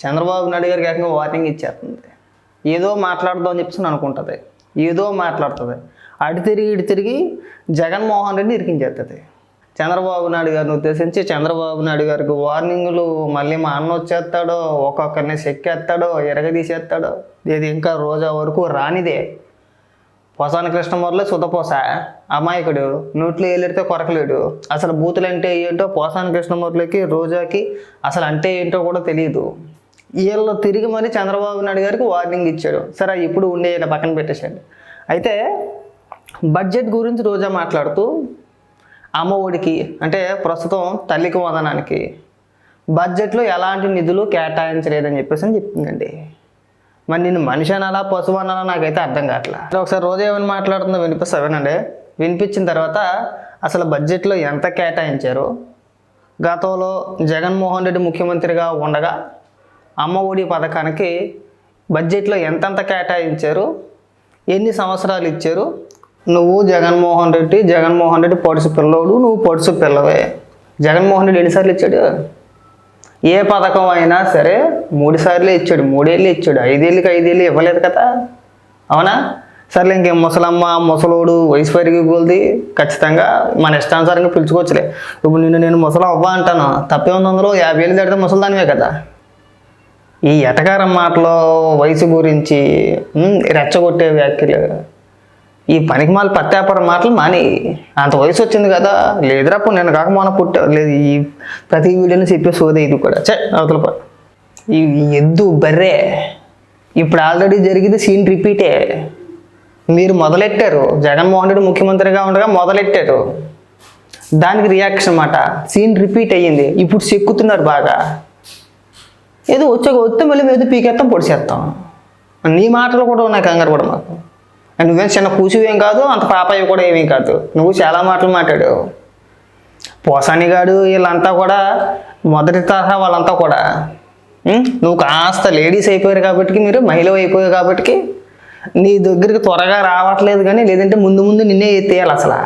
చంద్రబాబు నాయుడు గారికి ఏకంగా వార్నింగ్ ఇచ్చేస్తుంది. ఏదో మాట్లాడదాం అని చెప్పేసి అనుకుంటుంది. ఏదో మాట్లాడుతుంది. అటు తిరిగి ఇటు తిరిగి జగన్మోహన్ రెడ్డి ఇరికించేస్తుంది చంద్రబాబు నాయుడు గారిని ఉద్దేశించి చంద్రబాబు నాయుడు గారికి వార్నింగ్లు మళ్ళీ మా అన్న వచ్చేస్తాడో ఒక్కొక్కరిని చెక్కేస్తాడో ఎరగదీసేస్తాడో ఇది ఇంకా రోజా వరకు రానిదే. పొసాని కృష్ణమూర్లే సుతపోస. అమాయకుడు. నోట్లో ఏలిడితే కొరకలేడు. అసలు బూతులు అంటే ఏంటో పోసాని కృష్ణమూర్లకి రోజాకి అసలు అంటే ఏంటో కూడా తెలియదు. వీళ్ళు తిరిగి మరి చంద్రబాబు నాయుడు గారికి వార్నింగ్ ఇచ్చాడు. సరే ఇప్పుడు ఉండే పక్కన పెట్టేశాడు అయితే బడ్జెట్ గురించి రోజా మాట్లాడుతూ అమ్మ ఒడికి అంటే ప్రస్తుతం తల్లికి వదనానికి బడ్జెట్లో ఎలాంటి నిధులు కేటాయించలేదని చెప్పేసి అని చెప్పిందండి మరి నేను మనిషి అనాలా పశువు అనాలా నాకైతే అర్థం కావట్లా. ఒకసారి రోజు ఏమైనా మాట్లాడుతుందో వినిపిస్తా వినండి. వినిపించిన తర్వాత అసలు బడ్జెట్లో ఎంత కేటాయించారు? గతంలో జగన్మోహన్ రెడ్డి ముఖ్యమంత్రిగా ఉండగా అమ్మ ఒడి పథకానికి బడ్జెట్లో ఎంతెంత కేటాయించారు? ఎన్ని సంవత్సరాలు ఇచ్చారు? నువ్వు జగన్మోహన్ రెడ్డి జగన్మోహన్ రెడ్డి పొడుసు పిల్లోడు నువ్వు పొడుసు పిల్లవే. జగన్మోహన్ రెడ్డి ఎన్నిసార్లు ఇచ్చాడు? ఏ పథకం అయినా సరే మూడు సార్లు ఇచ్చాడు మూడేళ్ళు ఇచ్చాడు ఐదేళ్ళకి ఐదేళ్ళు ఇవ్వలేదు కదా. అవునా? సర్లే ఇంకేం ముసలమ్మ ముసలోడు వయసు పెరిగి కొలిది ఖచ్చితంగా మన ఇష్టానుసారంగా పిలుచుకోవచ్చులే. ఇప్పుడు నిన్ను నేను ముసలం అవ్వ అంటాను. తప్పే ఉంది అందులో? యాభై ఏళ్ళు దాటితే ముసలిదానివే కదా. ఈ ఎటకారం మాటలు వయసు గురించి రెచ్చగొట్టే వ్యాఖ్యలు ఈ పనికి పత్యాపరం మాటలు మాని అంత వయసు వచ్చింది కదా లేదురా నేను కాక మొన్న పుట్టా లేదు ఈ ప్రతి వీడియోని చెప్పే సోదే ఇది కూడా. చే అవతల ఈ ఈ ఎద్దు బర్రే ఇప్పుడు ఆల్రెడీ జరిగింది సీన్ రిపీటే మీరు మొదలెట్టారు? జగన్మోహన్ రెడ్డి ముఖ్యమంత్రిగా ఉండగా మొదలెట్టారు? దానికి రియాక్షన్ అన్నమాట సీన్ రిపీట్ అయ్యింది. ఇప్పుడు చెక్కుతున్నారు బాగా. ఏదో వచ్చాక వస్తే మళ్ళీ ఏదో పీకేస్తాం పొడిచేస్తాం నీ మాటలు కూడా ఉన్నాయి కంగారు కూడా మాకు అండ్ నువ్వేం చిన్న కూచువేం కాదు అంత పాపయ్య కూడా ఏమీ కాదు. నువ్వు చాలా మాటలు మాట్లాడావు. పోసానిగాడు వీళ్ళంతా కూడా మొదటి తరహా వాళ్ళంతా కూడా నువ్వు కాస్త లేడీస్ అయిపోయారు కాబట్టి మీరు మహిళ అయిపోయారు కాబట్టి నీ దగ్గరికి త్వరగా రావట్లేదు కానీ లేదంటే ముందు ముందు నిన్నే ఎత్తేయాలి అసలు.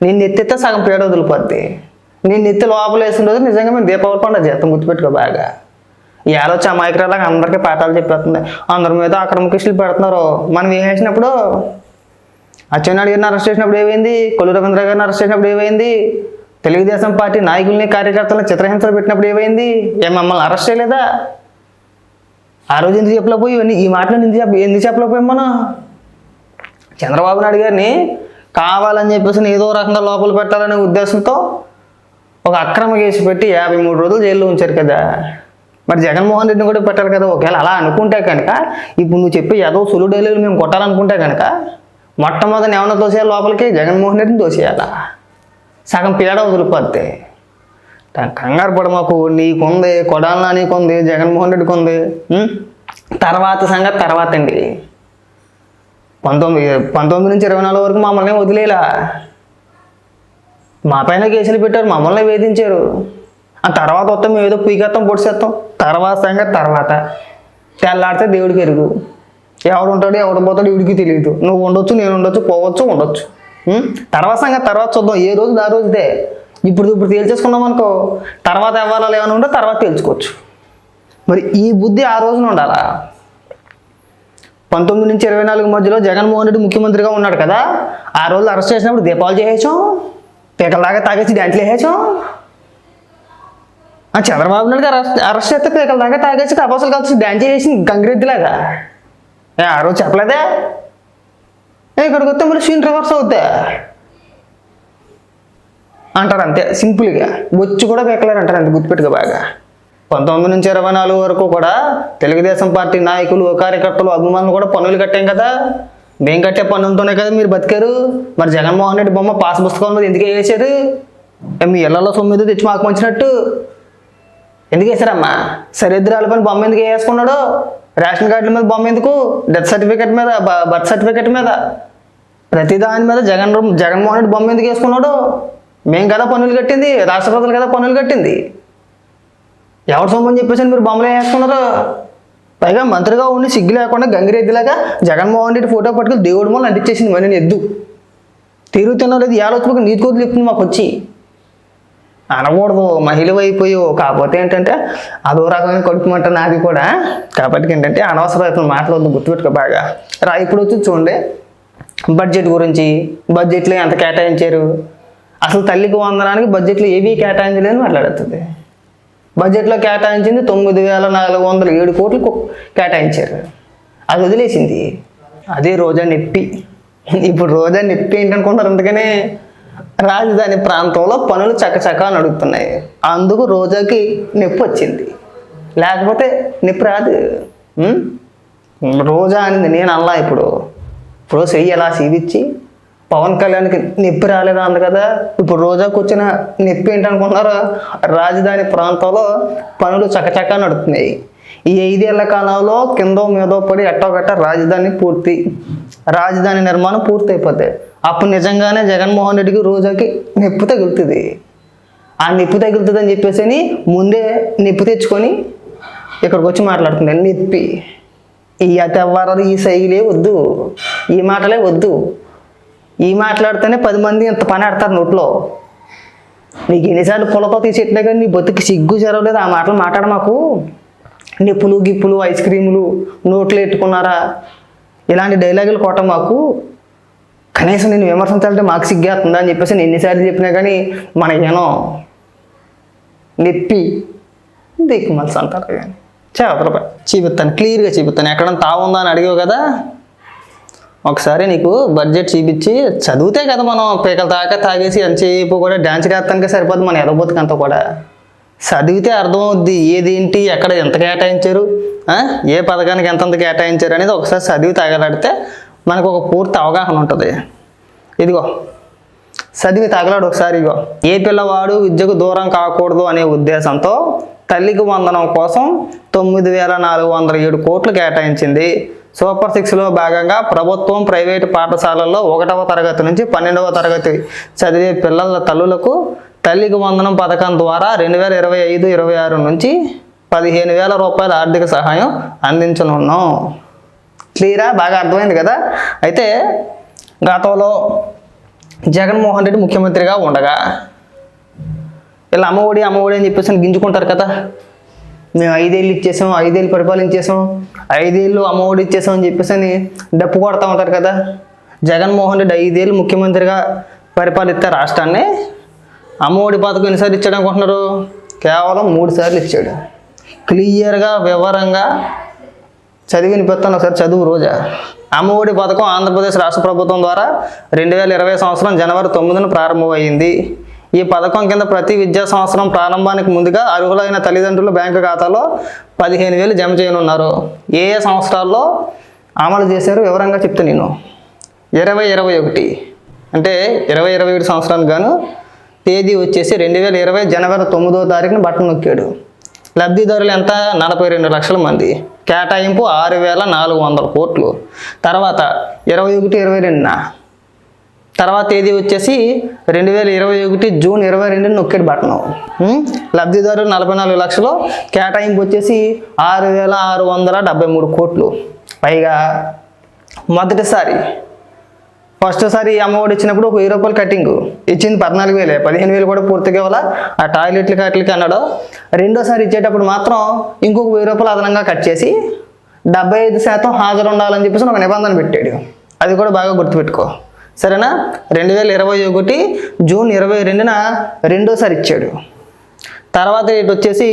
నిన్ను ఎత్తితే సగం పేడ వదిలిపోద్ది. నిన్ను ఎత్తి లోపల వేసిన రోజు నిజంగా మేము దీపావళి పండుగ చేస్తాం గుర్తుపెట్టుకో బాగా. ఈ ఆలోచన అమాయకురాలాగా అందరికీ పాఠాలు చెప్పేస్తుంది. అందరి మీద అక్రమ కేసులు పెడుతున్నారు. మనం ఏం చేసినప్పుడు? అచ్చెన్నాయుడు గారిని అరెస్ట్ చేసినప్పుడు ఏమైంది? కొల్లు రవీంద్ర గారిని అరెస్ట్ చేసినప్పుడు ఏమైంది? తెలుగుదేశం పార్టీ నాయకుల్ని కార్యకర్తలను చిత్రహింసలు పెట్టినప్పుడు ఏమైంది? ఏ మమ్మల్ని అరెస్ట్ చేయలేదా? ఆ రోజు ఎందుకు చెప్పలేకపోయి ఇవన్నీ ఈ మాటలు ఎందుకు చెప్ప ఎందుకు చెప్పలేకపోయాం మనం? చంద్రబాబు నాయుడు గారిని కావాలని చెప్పేసి ఏదో రకంగా లోపల పెట్టాలనే ఉద్దేశంతో ఒక అక్రమ కేసు పెట్టి యాభై మూడు రోజులు జైల్లో ఉంచారు కదా. మరి జగన్మోహన్ రెడ్డిని కూడా పెట్టాలి కదా ఒకవేళ అలా అనుకుంటే కనుక ఇప్పుడు నువ్వు చెప్పి ఏదో సులువు డైలీలు మేము కొట్టాలనుకుంటే కనుక మొట్టమొదటి ఏమైనా తోసేయాలి లోపలికి? జగన్మోహన్ రెడ్డిని తోసేయాలా? సగం పీడ వదిలిపోద్ది. కంగారు పడ మాకు నీకుంది కొడాలనా నీకుంది జగన్మోహన్ రెడ్డికి ఉంది తర్వాత సంగతి తర్వాత అండి. పంతొమ్మిది పంతొమ్మిది నుంచి ఇరవై నాలుగు వరకు మమ్మల్ని వదిలేలా? మా పైన కేసులు పెట్టారు మమ్మల్ని వేధించారు. ఆ తర్వాత వస్తాం మేము ఏదో పీకేస్తాం పొడిచేస్తాం తర్వాత సంగతి తర్వాత. తెల్లాడితే దేవుడికి ఎరుగు. ఎవడు ఉంటాడు ఎవడు పోతాడు వీడికి తెలియదు నువ్వు ఉండొచ్చు నేను ఉండొచ్చు పోవచ్చు ఉండొచ్చు. తర్వాత సంగతి తర్వాత చూద్దాం. ఏ రోజు ఆ రోజుదే. ఇప్పుడు ఇప్పుడు తేల్చేసుకున్నాం అనుకో తర్వాత ఎవరాలు ఏమైనా ఉంటే తర్వాత తేల్చుకోవచ్చు. మరి ఈ బుద్ధి ఆ రోజున ఉండాలా? పంతొమ్మిది నుంచి ఇరవై నాలుగు మధ్యలో జగన్మోహన్ రెడ్డి ముఖ్యమంత్రిగా ఉన్నాడు కదా ఆ రోజు అరెస్ట్ చేసినప్పుడు దీపావళి చేసేసాం పీకలదాకా తాగేసి డ్యాన్స్లు వేసేసాం. ఆ చంద్రబాబు నాయుడు గారు అరెస్ట్ అరెస్ట్ చేస్తే పీకల దాకా తాగేసి కబాసులు కలిసి డ్యాన్స్ చేసి గంగిరెద్దులాగా. ఏ ఆ రోజు చెప్పలేదే? ఏ ఇక్కడికి వస్తే మళ్ళీ సీన్ రివర్స్ అవుతా అంటారు అంతే సింపుల్గా బొచ్చు కూడా పీకలేరు అంటారు అంతే గుర్తుపెట్టుగా బాగా. పంతొమ్మిది నుంచి ఇరవై నాలుగు వరకు కూడా తెలుగుదేశం పార్టీ నాయకులు కార్యకర్తలు అభిమానులు కూడా పన్నులు కట్టాం కదా. మేము కట్టే పన్నులతోనే కదా మీరు బతికారు. మరి జగన్మోహన్ రెడ్డి బొమ్మ పాస్ పుస్తకం మీద ఎందుకు వేసారు మీ ఇళ్ళలో సొమ్మిది తెచ్చి మాకు మంచినట్టు ఎందుకు వేసారమ్మా? సరిద్రాల పని బొమ్మ ఎందుకు వేసుకున్నాడు రేషన్ కార్డుల మీద బొమ్మ ఎందుకు? డెత్ సర్టిఫికేట్ మీద బర్త్ సర్టిఫికేట్ మీద. ప్రతి దాని మీద జగన్ జగన్మోహన్ రెడ్డి బొమ్మ ఎందుకు వేసుకున్నాడు? మేము కదా పన్నులు కట్టింది రాష్ట్ర ప్రజలు కదా పన్నులు కట్టింది. ఎవరి సొమ్మని చెప్పేసి మీరు బొమ్మలు వేసుకున్నారు పైగా మంత్రిగా ఉండి సిగ్గు లేకుండా గంగిరెద్దులాగా జగన్మోహన్ రెడ్డి ఫోటో పట్టుకుని దేవుడి మూల అంటించేసింది మరి నేను ఎద్దు. తిరుగుతున్నా లేదు ఏళ్ళొచ్చి నీతి కోతులు చెప్తుంది మాకు వచ్చి అనకూడదు. మహిళ అయిపోయి కాకపోతే ఏంటంటే అదో రకమైన కడుపుమంట నాది కూడా. కాబట్టి ఏంటంటే అనవసరమైన మాటలు వద్దు గుర్తుపెట్టుకో బాగా. రా ఇప్పుడు వచ్చి చూడండి. బడ్జెట్ గురించి బడ్జెట్లో ఎంత కేటాయించారు? అసలు తల్లికి వందనానికి బడ్జెట్లో ఏవీ కేటాయించలేదని మాట్లాడుతుంది. బడ్జెట్లో కేటాయించింది తొమ్మిది వేల నాలుగు వందల ఏడు కోట్లు కేటాయించారు. అది వదిలేసింది. అదే రోజా నొప్పి. ఇప్పుడు రోజా నొప్పి ఏంటనుకుంటారు అందుకనే రాజధాని ప్రాంతంలో పనులు చకచకా నడుపుతున్నాయి. అందుకు రోజాకి నొప్పి వచ్చింది. లేకపోతే నొప్పి రాదు. రోజా అనింది. నేను అల్లా ఇప్పుడు. ఇప్పుడు చెయ్యి ఎలా సీదిచ్చి పవన్ కళ్యాణ్కి నొప్పి రాలేదా అంది కదా. ఇప్పుడు రోజాకు వచ్చిన నొప్పి ఏంటనుకుంటున్నారు? రాజధాని ప్రాంతంలో పనులు చకచకా నడుపుతున్నాయి. ఈ ఐదేళ్ళ కాలంలో కిందో మీదో పడి ఎట్టోగట్ట రాజధాని పూర్తి రాజధాని నిర్మాణం పూర్తి అయిపోతాయి అప్పుడు నిజంగానే జగన్మోహన్ రెడ్డికి రోజాకి నొప్పి తగులుతుంది. ఆ నొప్పి తగులుతుంది అని చెప్పేసి అని ముందే నొప్పి తెచ్చుకొని ఇక్కడికి వచ్చి మాట్లాడుతుంది నొప్పి. ఈ అతెవ్వరది ఈ శైలే వద్దు. ఈ మాటలే వద్దు. ఈ మాట్లాడితేనే పది మంది ఇంత పని ఆడతారు నోట్లో. నీకు ఎన్నిసార్లు పొలతో తీసేట్లే కానీ నీ బతుకు సిగ్గు జరగలేదు. ఆ మాటలు మాట్లాడ మాకు. నిప్పులు గిప్పులు ఐస్ క్రీములు నోట్లు ఎట్టుకున్నారా ఇలాంటి డైలాగులు కొట్ట మాకు కనీసం నేను విమర్శించాలంటే మాకు సిగ్గేస్తుందా అని చెప్పేసి నేను ఎన్నిసార్లు చెప్పినా కానీ మనకేనో నెప్పి దిక్కు మళ్ళీ అంటారు కానీ. చేపలు చూపిస్తాను క్లియర్గా చూపిస్తాను. ఎక్కడ తావుందా అని అడిగావు కదా? ఒకసారి నీకు బడ్జెట్ చూపించి చదివితే కదా మనం పీకల దాకా తాగేసి ఎంతసేపు కూడా డ్యాన్స్ చేస్తానికే సరిపోదు మన ఎదబోతుకంతా కూడా. చదివితే అర్థమవుద్ది. ఏదేంటి? ఎక్కడ ఎంత కేటాయించారు? ఏ పథకానికి ఎంతంత కేటాయించారు అనేది ఒకసారి చదివి తగలాడితే మనకు ఒక పూర్తి అవగాహన ఉంటుంది. ఇదిగో చదివి తగలాడు ఒకసారి ఇగో ఏ పిల్లవాడు విద్యకు దూరం కాకూడదు అనే ఉద్దేశంతో తల్లికి వందనం కోసం తొమ్మిది వేల నాలుగు వందల ఏడు కోట్లు కేటాయించింది. సూపర్ సిక్స్లో భాగంగా ప్రభుత్వం ప్రైవేటు పాఠశాలల్లో ఒకటవ తరగతి నుంచి పన్నెండవ తరగతి చదివే పిల్లల తల్లులకు తల్లికి వందనం పథకం ద్వారా రెండు వేల ఇరవై ఐదు ఇరవై ఆరు నుంచి పదిహేను వేల రూపాయల ఆర్థిక సహాయం అందించనున్నాం. క్లియరా? బాగా అర్థమైంది కదా? అయితే గతంలో జగన్మోహన్ రెడ్డి ముఖ్యమంత్రిగా ఉండగా ఇలా అమ్మఒడి అమ్మఒడి అని చెప్పేసి గింజుకుంటారు కదా? మేము ఐదేళ్ళు ఇచ్చేసాం ఐదేళ్ళు పరిపాలించేసాం ఐదేళ్ళు అమ్మఒడి ఇచ్చేసాం అని చెప్పేసి అని డప్పు కొడతా ఉంటారు కదా? జగన్మోహన్ రెడ్డి ఐదేళ్ళు ముఖ్యమంత్రిగా పరిపాలిస్తే రాష్ట్రాన్ని అమ్మఒడి పథకం ఎన్నిసార్లు ఇచ్చాడు అనుకుంటున్నారు? కేవలం మూడు సార్లు ఇచ్చాడు. క్లియర్గా వివరంగా చదివి వినిపిస్తాను ఒకసారి చదువు రోజా. అమ్మఒడి పథకం ఆంధ్రప్రదేశ్ రాష్ట్ర ప్రభుత్వం ద్వారా రెండు వేల ఇరవై సంవత్సరం జనవరి తొమ్మిదిన ప్రారంభమైంది. ఈ పథకం కింద ప్రతి విద్యా సంవత్సరం ప్రారంభానికి ముందుగా అర్హులైన తల్లిదండ్రులు బ్యాంకు ఖాతాలో పదిహేను వేలు జమ చేయనున్నారు. ఏ ఏ సంవత్సరాల్లో అమలు చేశారో వివరంగా చెప్తాను నేను. ఇరవై ఇరవై ఒకటి. అంటే ఇరవై ఇరవై ఒకటి సంవత్సరానికి గాను తేదీ వచ్చేసి రెండు వేల ఇరవై జనవరి తొమ్మిదో తారీఖున బట్టన్ నొక్కాడు. లబ్ధిదారులు ఎంత? నలభై రెండు లక్షల మంది. కేటాయింపు ఆరు వేల నాలుగు వందల కోట్లు. తర్వాత ఇరవై ఒకటి ఇరవై రెండున. తర్వాత తేదీ వచ్చేసి రెండు వేల ఇరవై ఒకటి జూన్ ఇరవై రెండు నొక్కేడు బట్టను లబ్ధిదారులు నలభై నాలుగు లక్షలు. కేటాయింపు వచ్చేసి ఆరు వేల ఆరు వందల డెబ్బై మూడు కోట్లు. పైగా మొదటిసారి ఫస్ట్ సారి అమ్మఒడి ఇచ్చినప్పుడు ఒక వెయ్యి రూపాయలు కటింగ్ ఇచ్చింది పద్నాలుగు వేలే. పదిహేను వేలు కూడా పూర్తిగా ఇవ్వాల ఆ టాయిలెట్లు కట్లకి అన్నాడు. రెండోసారి ఇచ్చేటప్పుడు మాత్రం ఇంకొక వెయ్యి రూపాయలు అదనంగా కట్ చేసి డెబ్బై ఐదు శాతం హాజరు ఉండాలని చెప్పేసి ఒక నిబంధన పెట్టాడు. అది కూడా బాగా గుర్తుపెట్టుకో. సరేనా? రెండు వేల ఇరవై ఒకటి జూన్ ఇరవై రెండున రెండోసారి ఇచ్చాడు. తర్వాత ఇటు వచ్చేసి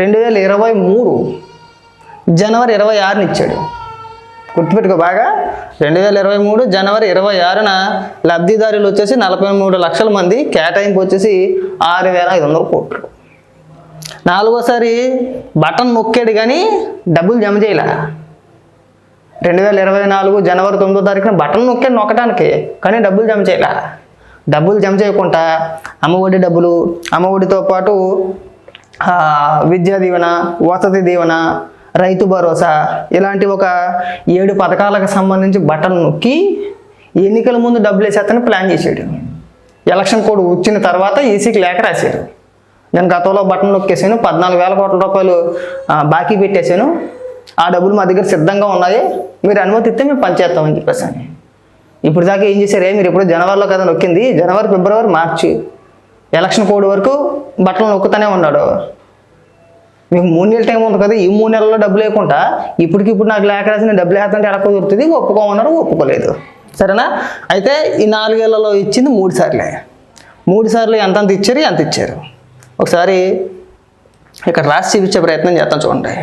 రెండు వేల ఇరవై మూడు జనవరి ఇరవై ఆరుని ఇచ్చాడు. గుర్తుపెట్టుకో బాగా. రెండు వేల ఇరవై మూడు జనవరి ఇరవై ఆరున లబ్ధిదారులు వచ్చేసి నలభై మూడు లక్షల మంది కేటాయింపు వచ్చేసి ఆరు వేల ఐదు వందల కోట్లు. నాలుగోసారి బటన్ నొక్కాడు కానీ డబ్బులు జమ చేయలే. రెండు వేల ఇరవై నాలుగు జనవరి తొమ్మిదో తారీఖున బటన్ నొక్కాడు నొక్కడానికి కానీ డబ్బులు జమ చేయలే. డబ్బులు జమ చేయకుండా అమ్మఒడి డబ్బులు అమ్మఒడితో పాటు విద్యా దీవెన వసతి దీవెన రైతు భరోసా. ఇలాంటి ఒక ఏడు పథకాలకు సంబంధించి బటన్ నొక్కి ఎన్నికల ముందు డబ్బులు వేసేస్తాను ప్లాన్ చేసాడు. ఎలక్షన్ కోడ్ వచ్చిన తర్వాత ఈసీకి లేఖ రాశారు. నేను గతంలో బటన్ నొక్కేసాను పద్నాలుగు వేల కోట్ల రూపాయలు బాకీ పెట్టేశాను ఆ డబ్బులు మా దగ్గర సిద్ధంగా ఉన్నాయి. మీరు అనుమతిస్తే మేము పనిచేస్తామని చెప్పేసి అని. ఇప్పుడు దాకా ఏం చేశారే? మీరు ఇప్పుడు జనవరిలో కదా నొక్కింది. జనవరి ఫిబ్రవరి మార్చి. ఎలక్షన్ కోడ్ వరకు బట్టలు నొక్కుతూనే ఉన్నాడు. మీకు మూడు నెలల టైం ఉంది కదా ఈ మూడు నెలల్లో డబ్బులు లేకుండా ఇప్పటికిప్పుడు నాకు లేక రాసిన డబ్బులు వేస్తుంటే ఎలా కుదురుతుంది ఒప్పుకోమన్నారు ఒప్పుకోలేదు. సరేనా? అయితే ఈ నాలుగేళ్ళలో ఇచ్చింది మూడు సార్లే. మూడు సార్లు ఎంత అంత ఇచ్చారు ఎంత ఇచ్చారు? ఒకసారి ఇక్కడ రాసి చూపించే ప్రయత్నం చేస్తాం చూడండి.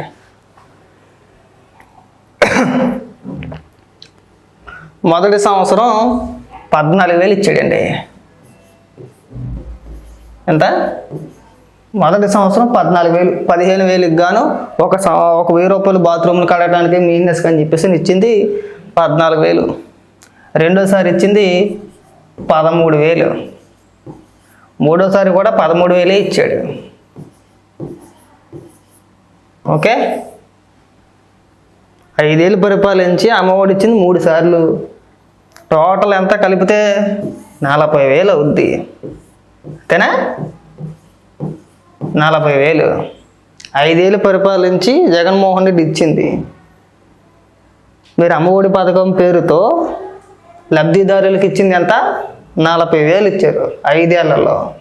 మొదటి సంవత్సరం పద్నాలుగు వేలు ఇచ్చాడండి. ఎంత? మొదటి సంవత్సరం పద్నాలుగు వేలు పదిహేను వేలకు గాను ఒక ఒక వెయ్యి రూపాయలు బాత్రూమ్లు కడగడానికి మెయింటెనెన్స్ అని చెప్పేసి ఇచ్చింది పద్నాలుగు వేలు. రెండోసారి ఇచ్చింది పదమూడు వేలు. మూడోసారి కూడా పదమూడు వేలే ఇచ్చాడు. ఓకే? ఐదేళ్ళు పరిపాలించి అమ్మఒడి ఇచ్చింది మూడు సార్లు. టోటల్ ఎంత కలిపితే నలభై వేలు అవుద్ది. అంతేనా? నలభై వేలు ఐదేళ్ళు పరిపాలించి జగన్మోహన్ రెడ్డి ఇచ్చింది. మీరు అమ్మఒడి పథకం పేరుతో లబ్ధిదారులకు ఇచ్చింది ఎంత? నలభై వేలు ఇచ్చారు ఐదేళ్ళలో.